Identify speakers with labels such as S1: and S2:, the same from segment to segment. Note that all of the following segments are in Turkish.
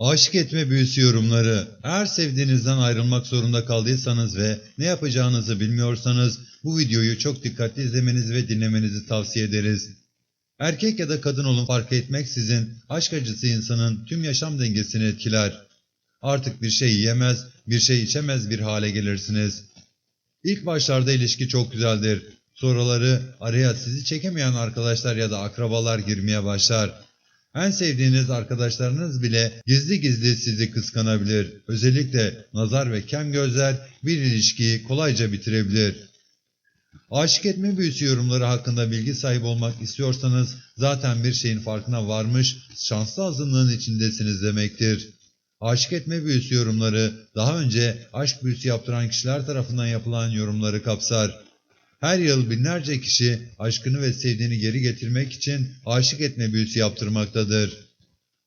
S1: Aşık etme büyüsü yorumları. Eğer sevdiğinizden ayrılmak zorunda kaldıysanız ve ne yapacağınızı bilmiyorsanız bu videoyu çok dikkatli izlemenizi ve dinlemenizi tavsiye ederiz. Erkek ya da kadın olun fark etmeksizin aşk acısı insanın tüm yaşam dengesini etkiler. Artık bir şey yiyemez, bir şey içemez bir hale gelirsiniz. İlk başlarda ilişki çok güzeldir. Sonraları araya sizi çekemeyen arkadaşlar ya da akrabalar girmeye başlar. En sevdiğiniz arkadaşlarınız bile gizli gizli sizi kıskanabilir. Özellikle nazar ve kem gözler bir ilişkiyi kolayca bitirebilir. Aşık etme büyüsü yorumları hakkında bilgi sahibi olmak istiyorsanız zaten bir şeyin farkına varmış, şanslı azınlığın içindesiniz demektir. Aşık etme büyüsü yorumları daha önce aşk büyüsü yaptıran kişiler tarafından yapılan yorumları kapsar. Her yıl binlerce kişi aşkını ve sevdiğini geri getirmek için aşık etme büyüsü yaptırmaktadır.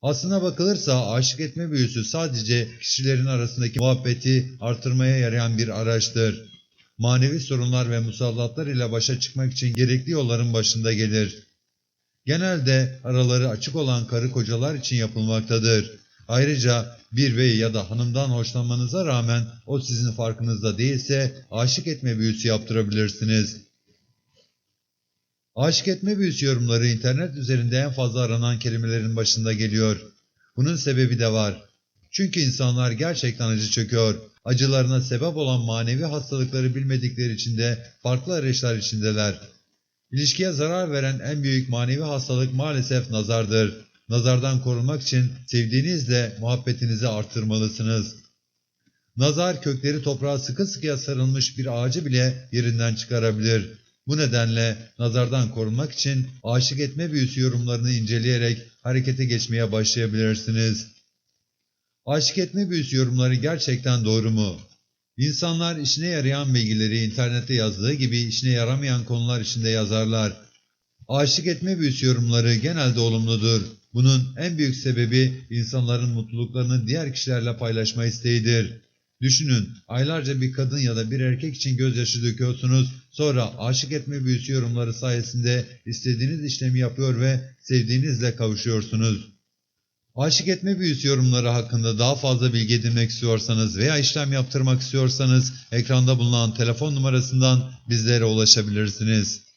S1: Aslına bakılırsa aşık etme büyüsü sadece kişilerin arasındaki muhabbeti artırmaya yarayan bir araçtır. Manevi sorunlar ve musallatlar ile başa çıkmak için gerekli yolların başında gelir. Genelde araları açık olan karı kocalar için yapılmaktadır. Ayrıca bir bey ya da hanımdan hoşlanmanıza rağmen o sizin farkınızda değilse aşık etme büyüsü yaptırabilirsiniz. Aşık etme büyüsü yorumları internet üzerinde en fazla aranan kelimelerin başında geliyor. Bunun sebebi de var. Çünkü insanlar gerçekten acı çekiyor. Acılarına sebep olan manevi hastalıkları bilmedikleri için de farklı arayışlar içindeler. İlişkiye zarar veren en büyük manevi hastalık maalesef nazardır. Nazardan korunmak için sevdiğinizle muhabbetinizi artırmalısınız. Nazar kökleri toprağa sıkı sıkıya sarılmış bir ağacı bile yerinden çıkarabilir. Bu nedenle nazardan korunmak için aşık etme büyüsü yorumlarını inceleyerek harekete geçmeye başlayabilirsiniz. Aşık etme büyüsü yorumları gerçekten doğru mu? İnsanlar işine yarayan bilgileri internette yazdığı gibi işine yaramayan konular içinde yazarlar. Aşık etme büyüsü yorumları genelde olumludur. Bunun en büyük sebebi insanların mutluluklarını diğer kişilerle paylaşma isteğidir. Düşünün, aylarca bir kadın ya da bir erkek için gözyaşı döküyorsunuz, sonra aşık etme büyüsü yorumları sayesinde istediğiniz işlemi yapıyor ve sevdiğinizle kavuşuyorsunuz. Aşık etme büyüsü yorumları hakkında daha fazla bilgi edinmek istiyorsanız veya işlem yaptırmak istiyorsanız ekranda bulunan telefon numarasından bizlere ulaşabilirsiniz.